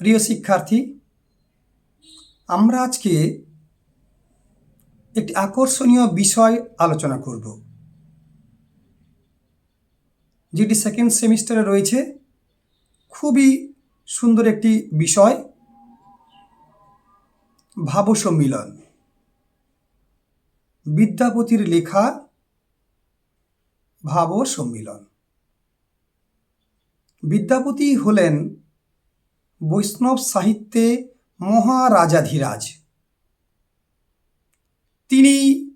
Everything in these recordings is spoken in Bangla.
প্রিয় শিক্ষার্থী, আমরা আজকে একটি আকর্ষণীয় বিষয় আলোচনা করব, যেটি সেকেন্ড সেমিস্টারে রয়েছে। খুবই সুন্দর একটি বিষয় ভাব সম্মিলন বিদ্যাপতির লেখা ভাব সম্মিলন বিদ্যাপতি হলেন বৈষ্ণব সাহিত্যে মহারাজাধিরাজ। তিনি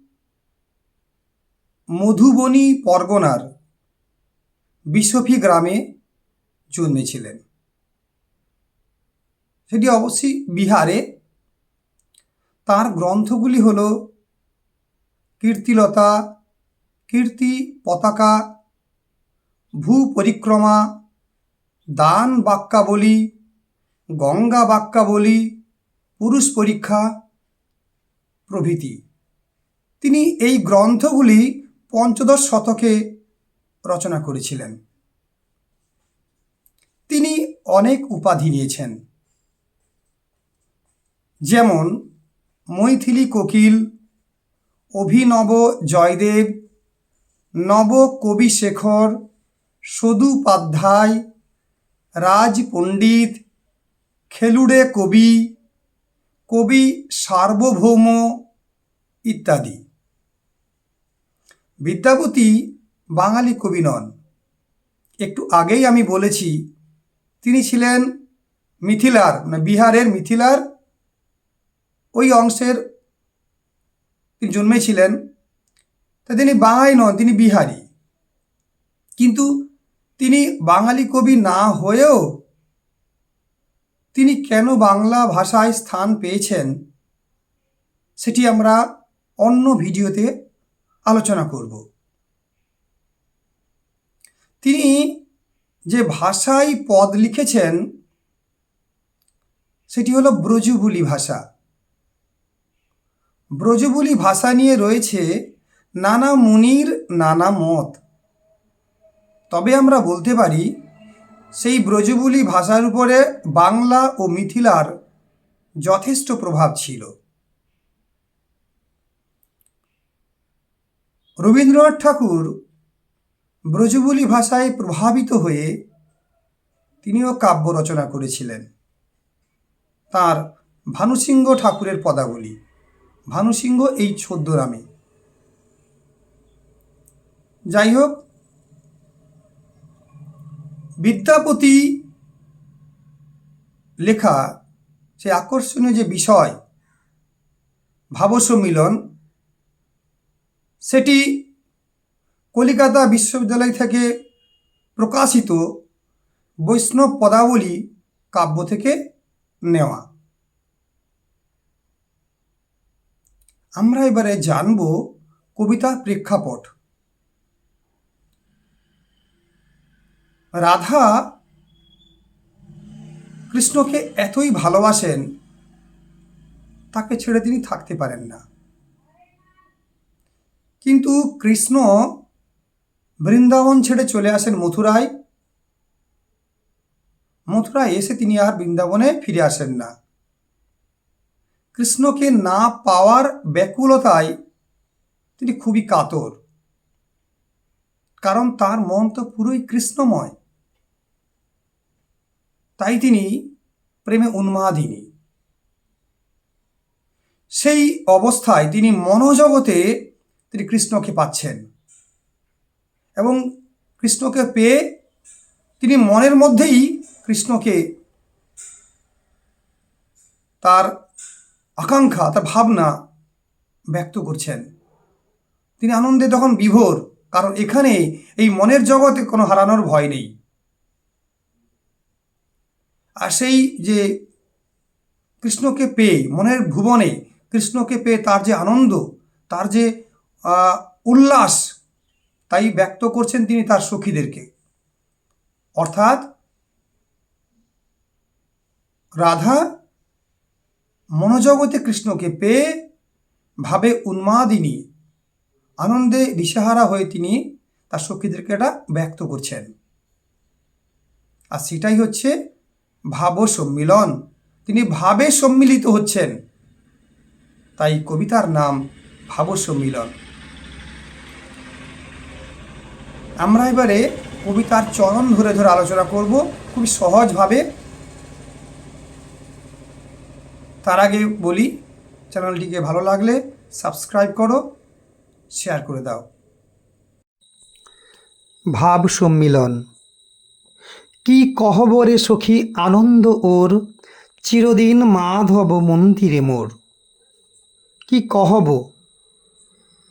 মধুবনী পরগনার বিশফি গ্রামে জন্মেছিলেন। সেটি অবশ্যই বিহারে। তার গ্রন্থগুলি হল কীর্তিলতা, কীর্তি পতাকা ভূ পরিক্রমা দান বাক্যাবলী গঙ্গা বাক্যাবলী পুরুষ পরীক্ষা, প্রভৃতি। তিনি এই গ্রন্থগুলি পঞ্চদশ শতকে রচনা করেছিলেন। তিনি অনেক উপাধি নিয়েছেন। যেমন মৈথিলি কোকিল, অভিনব জয়দেব, নব কবি শেখর, সদুপাধ্যায়, রাজ পণ্ডিত খেলুড়ে কবি কবি সার্বভৌম ইত্যাদি। বিদ্যাপতি বাঙালি কবি নন। একটু আগেই আমি বলেছি, তিনি ছিলেন মিথিলার মানে বিহারের মিথিলার। ওই অংশের তিনি জন্মেছিলেন, তা তিনি বাঙালি নন, তিনি বিহারি। কিন্তু তিনি বাঙালি কবি না হয়েও তিনি কেন বাংলা ভাষায় স্থান পেয়েছেন সেটি আমরা অন্য ভিডিওতে আলোচনা করব। তিনি যে ভাষায় পদ লিখেছেন, সেটি হলো ব্রজবুলি ভাষা। ব্রজবুলি ভাষা নিয়ে রয়েছে নানা মুনির, নানা মত। তবে আমরা বলতে পারি সেই ব্রজবুলি ভাষার উপরে বাংলা ও মিথিলার যথেষ্ট প্রভাব ছিল। রবীন্দ্রনাথ ঠাকুর ব্রজবুলি ভাষায় প্রভাবিত হয়ে তিনিও কাব্য রচনা করেছিলেন। তার ভানুসিংহ ঠাকুরের পদাবলী, ভানুসিংহ এই ছদ্মনামে। যাই হোক বিদ্যাপতি লেখা সে আকর্ষণীয় যে বিষয়, ভাবসম্মিলন, সেটি কলিকাতা বিশ্ববিদ্যালয় থেকে প্রকাশিত বৈষ্ণব পদাবলী কাব্য থেকে নেওয়া। আমরা এবারে জানব কবিতা প্রেক্ষাপট। রাধা কৃষ্ণকে এতই ভালোবাসেন, তাকে ছেড়ে তিনি থাকতে পারেন না। কিন্তু কৃষ্ণ বৃন্দাবন ছেড়ে চলে আসেন মথুরায়। মথুরায় এসে তিনি আর বৃন্দাবনে ফিরে আসেন না। কৃষ্ণকে না পাওয়ার ব্যাকুলতায় তিনি খুবই কাতর। কারণ তার মন তো পুরোই কৃষ্ণময়। তাই তিনি প্রেমে উন্মাদিনী। সেই অবস্থায় তিনি মনোজগতে তিনি কৃষ্ণকে পাচ্ছেন এবং কৃষ্ণকে পেয়ে তিনি মনের মধ্যেই কৃষ্ণকে তার আকাঙ্ক্ষা, তার ভাবনা ব্যক্ত করছেন। তিনি আনন্দে তখন বিভোর, কারণ এখানে এই মনের জগতে কোনো হারানোর ভয় নেই। আর সেই যে কৃষ্ণকে পেয়ে, মনের ভুবনে কৃষ্ণকে পেয়ে তার যে আনন্দ, তার যে উল্লাস, তাই ব্যক্ত করছেন তিনি তার সখীদেরকে। অর্থাৎ রাধা মনোজগতে কৃষ্ণকে পেয়ে ভাবে উন্মাদিনী, আনন্দে দিশাহারা হয়ে তিনি তার সখীদেরকে এটা ব্যক্ত করছেন। আর সেটাই হচ্ছে ভাব সম্মিলন। তিনি ভাবে সম্মিলিত হচ্ছেন। তাই কবিতার নাম ভাব সম্মিলন। আমরা এবারে কবিতার চরণ ধরে ধরে আলোচনা করব। খুবই সহজভাবে। তার আগে বলি, চ্যানেলটিকে ভালো লাগলে সাবস্ক্রাইব করো, শেয়ার করে দাও। ভাব সম্মিলন। কি কহবরে সখী আনন্দ ওর? চিরদিন মাধব মন্দিরে মোর। কি কহব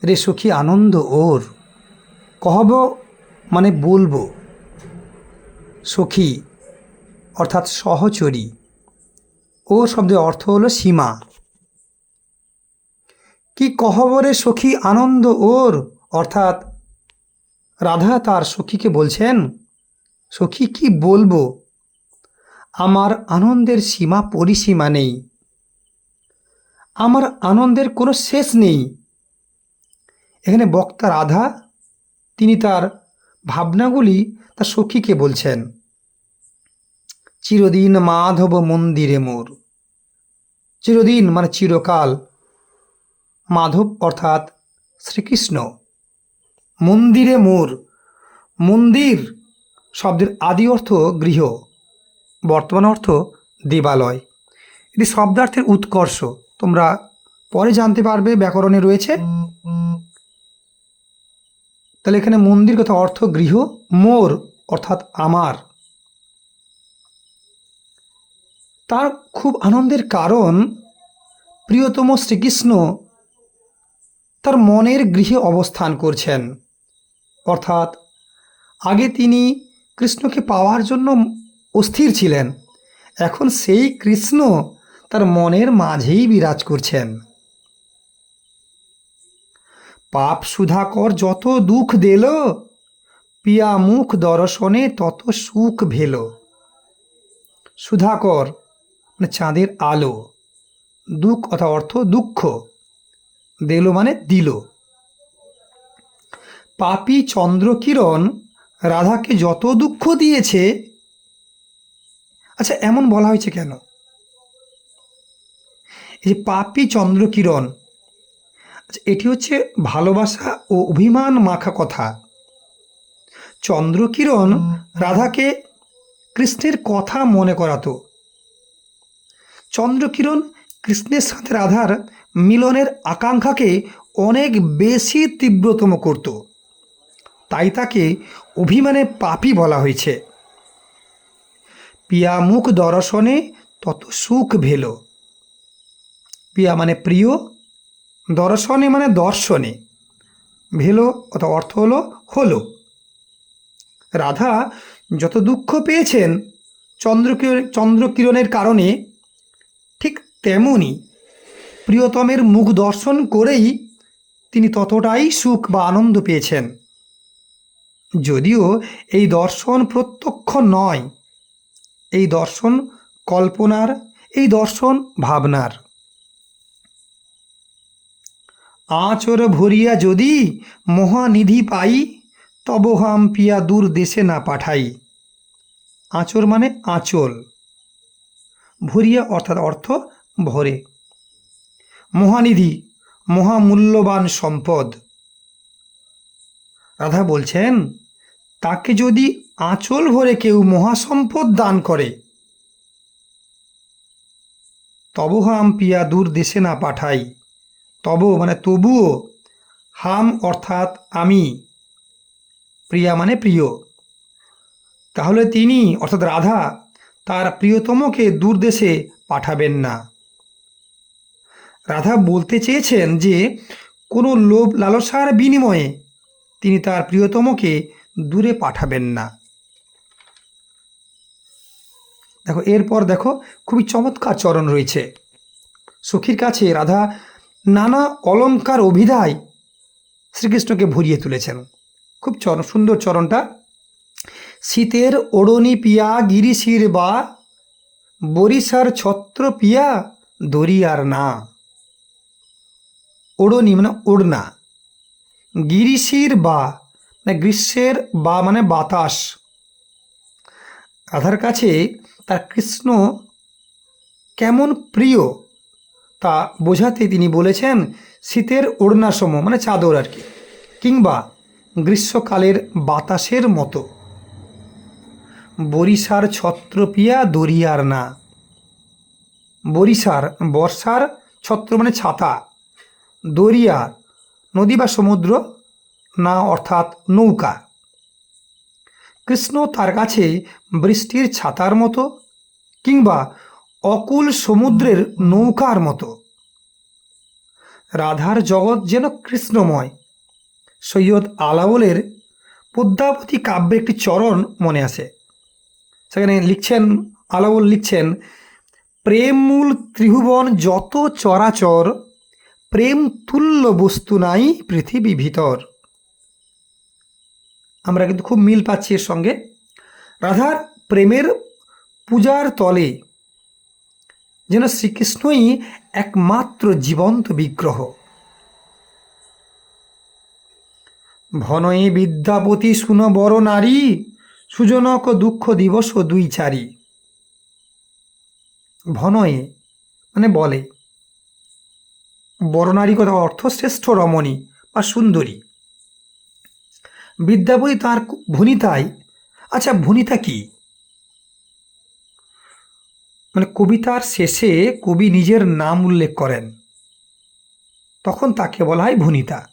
রে সখী আনন্দ ওর? কহব মানে বলব। সখী অর্থাৎ সহচরী। ও শব্দের অর্থ হলো সীমা। কি কহবরে সখী আনন্দ ওর? অর্থাৎ রাধা তার সখীকে বলছেন সখী কি বলব? আমার আনন্দের সীমা পরিসীমা নেই। আমার আনন্দের কোনো শেষ নেই। এখানে বক্তা রাধা তিনি তার ভাবনাগুলি তার সখীকে বলছেন, চিরদিন মাধব মন্দিরে মোর। চিরদিন মানে চিরকাল মাধব অর্থাৎ শ্রীকৃষ্ণ। মন্দিরে মোর। মন্দির শব্দের আদি অর্থ গৃহ, বর্তমান অর্থ দেবালয়। এটি শব্দার্থের উৎকর্ষ। তোমরা পরে জানতে পারবে ব্যাকরণে রয়েছে। তাহলে এখানে মন্দির কথা অর্থ গৃহ, মোর অর্থাৎ আমার। তার খুব আনন্দের কারণ, প্রিয়তম শ্রীকৃষ্ণ তার মনের গৃহে অবস্থান করছেন। অর্থাৎ আগে তিনি কৃষ্ণকে পাওয়ার জন্য অস্থির ছিলেন। এখন সেই কৃষ্ণ তার মনের মাঝেই বিরাজ করছেন। পাপ সুধাকর যত দুঃখ দিল, পিয়া মুখ দর্শনে তত সুখ ভেল। সুধাকর মানে চাঁদের আলো, দুঃখ অথবা অর্থ দুঃখ, দিল মানে দিল। পাপি চন্দ্রকিরণ রাধাকে যত দুঃখ দিয়েছে আচ্ছা এমন বলা হয়েছে কেন? এই যে পাপি চন্দ্রকিরণ আচ্ছা এটি হচ্ছে ভালোবাসা ও অভিমান মাখা কথা। চন্দ্রকিরণ রাধাকে কৃষ্ণের কথা মনে করাতো। চন্দ্রকিরণ কৃষ্ণের সাথে রাধার মিলনের আকাঙ্ক্ষাকে অনেক বেশি তীব্রতম করত। তাই তাকে অভিমানে পাপী বলা হয়েছে। পিয়া মুখ দর্শনে তত সুখ ভেল। পিয়া মানে প্রিয়, দর্শনে মানে দর্শনে। ভেলো অথবা অর্থ হলো হলো। রাধা যত দুঃখ পেয়েছেন চন্দ্রকিরণ চন্দ্রকিরণের কারণে, ঠিক তেমনই প্রিয়তমের মুখ দর্শন করেই তিনি ততটাই সুখ বা আনন্দ পেয়েছেন। যদিও এই দর্শন প্রত্যক্ষ নয়, এই দর্শন কল্পনার, এই দর্শন ভাবনার। আঁচর ভরিয়া যদি মহানিধি পাই, তব হাম পিয়া দূর দেশে না পাঠাই। আঁচর মানে আঁচল, ভরিয়া অর্থাৎ অর্থ ভরে। মহানিধি, মহামূল্যবান সম্পদ। রাধা বলছেন, তাকে যদি আঁচল ভরে কেউ মহাসম্পদ দান করে তব হাম পিয়া দূর দেশে না পাঠাই তব মানে তবুও হাম অর্থাৎ আমি, প্রিয়া মানে প্রিয়। তাহলে তিনি অর্থাৎ রাধা তার প্রিয়তমকে দূর দেশে পাঠাবেন না। রাধা বলতে চেয়েছেন যে কোনো লোভ লালসার বিনিময়ে তিনি তার প্রিয়তমকে দূরে পাঠাবেন না। দেখো, এরপর দেখো, খুবই চমৎকার চরণ রয়েছে। সখীর কাছে রাধা নানা অলঙ্কার অভিধায় শ্রীকৃষ্ণকে ভরিয়ে তুলেছেন। খুব চরণ সুন্দর চরণটা। শীতের ওড়নি পিয়া গিরিশির বা, বরিশার ছত্র পিয়া দরিয়ার না। ওড়নি মানে ওড়না। গিরিশির বা মানে গ্রীষ্মের বা মানে বাতাস। রাধার কাছে তার কৃষ্ণ কেমন প্রিয় তা বোঝাতে তিনি বলেছেন শীতের ওড়নাসম মানে চাদর আর কি, কিংবা গ্রীষ্মকালের বাতাসের মতো। বরিশার ছত্রপিয়া দরিয়ার না। বরিশার, বর্ষার ছত্র মানে ছাতা। দরিয়ার নদী বা সমুদ্র না অর্থাৎ নৌকা। কৃষ্ণ তার কাছে বৃষ্টির ছাতার মতো কিংবা অকুল সমুদ্রের নৌকার মতো। রাধার জগৎ যেন কৃষ্ণময়। সৈয়দ আলাওলের পদ্মাবতী কাব্যে একটি চরণ মনে আছে। সেখানে লিখছেন আলাউল লিখছেন প্রেম মূল ত্রিভুবন যত চরাচর প্রেম তুল্য বস্তু নাই পৃথিবী ভিতর। আমরা কিন্তু খুব মিল পাচ্ছি এর সঙ্গে। রাধার প্রেমের পূজার তলে যেন শ্রীকৃষ্ণই একমাত্র জীবন্ত বিগ্রহ। ভনয়ে বিদ্যাপতি শুন বড় নারী, সুজনক দুঃখ দিবস দুই চারি। ভনয়ে মানে বলে। বড় নারী কথা অর্থ শ্রেষ্ঠ রমণী বা সুন্দরী। বিদ্যাপতি তার ভনিতায় আচ্ছা ভনিতা কি? মানে কবিতার শেষে কবি নিজের নাম উল্লেখ করেন। তখন তাকে বলা হয় ভনিতা।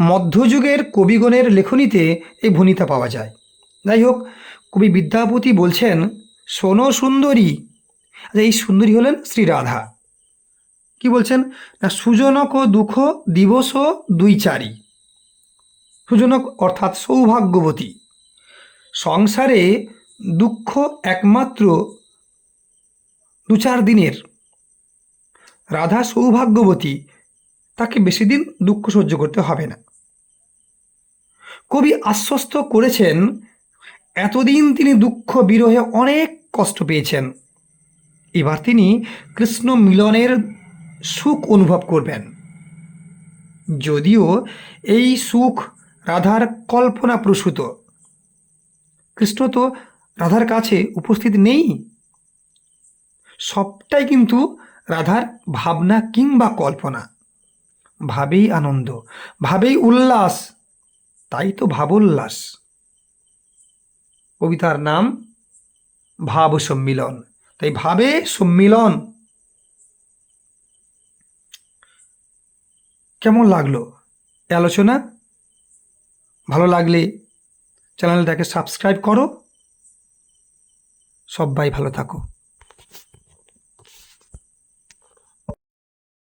মধ্যযুগের কবিগণের লেখনীতে এই ভনিতা পাওয়া যায়। যাই হোক কবি বিদ্যাপতি বলছেন সোনো সুন্দরী। আচ্ছা, এই সুন্দরী হলেন শ্রী রাধা কি বলছেন? না, সুজনক ও দুঃখ দিবস দুই চারি। সুজনক অর্থাৎ সৌভাগ্যবতী। সংসারে দুঃখ একমাত্র দু চার দিনের। রাধা সৌভাগ্যবতী, তাকে বেশি দিন দুঃখ সহ্য করতে হবে না। কবি আশ্বস্ত করেছেন, এতদিন তিনি দুঃখ বিরহে অনেক কষ্ট পেয়েছেন। এবার তিনি কৃষ্ণ মিলনের সুখ অনুভব করবেন। যদিও এই সুখ রাধার কল্পনা প্রসূত। কৃষ্ণ তো রাধার কাছে উপস্থিত নেই। সবটাই কিন্তু রাধার ভাবনা কিংবা কল্পনা। ভাবেই আনন্দ, ভাবেই উল্লাস, তাই তো ভাবোল্লাস। কবিতার নাম ভাব সম্মিলন তাই ভাবে সম্মিলন। কেমন লাগল? আলোচনা? ভালো লাগলে চ্যানেলটাকে সাবস্ক্রাইব করো। সবাই ভালো থাকো।